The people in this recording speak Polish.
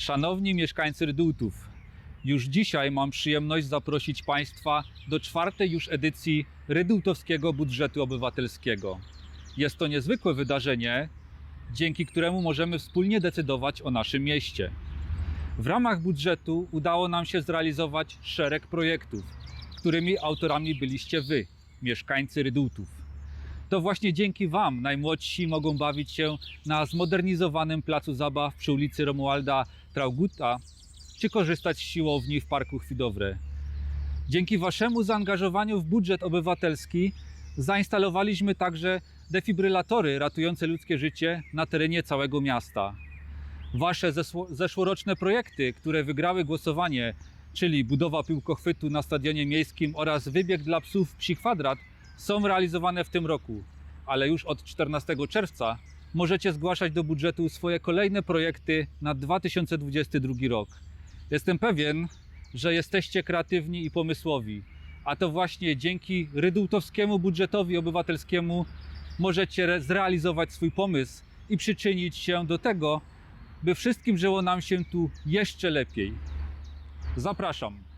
Szanowni mieszkańcy Rydultów, już dzisiaj mam przyjemność zaprosić Państwa do czwartej już edycji Rydultowskiego Budżetu Obywatelskiego. Jest to niezwykłe wydarzenie, dzięki któremu możemy wspólnie decydować o naszym mieście. W ramach budżetu udało nam się zrealizować szereg projektów, którymi autorami byliście Wy, mieszkańcy Rydultów. To właśnie dzięki Wam najmłodsi mogą bawić się na zmodernizowanym placu zabaw przy ulicy Romualda Trauguta czy korzystać z siłowni w Parku Chwidowre. Dzięki Waszemu zaangażowaniu w budżet obywatelski zainstalowaliśmy także defibrylatory ratujące ludzkie życie na terenie całego miasta. Wasze zeszłoroczne projekty, które wygrały głosowanie, czyli budowa piłkochwytu na stadionie miejskim oraz wybieg dla psów Psi Kwadrat, są realizowane w tym roku, ale już od 14 czerwca możecie zgłaszać do budżetu swoje kolejne projekty na 2022 rok. Jestem pewien, że jesteście kreatywni i pomysłowi, a to właśnie dzięki Rydultowskiemu budżetowi obywatelskiemu możecie re- zrealizować swój pomysł i przyczynić się do tego, by wszystkim żyło nam się tu jeszcze lepiej. Zapraszam.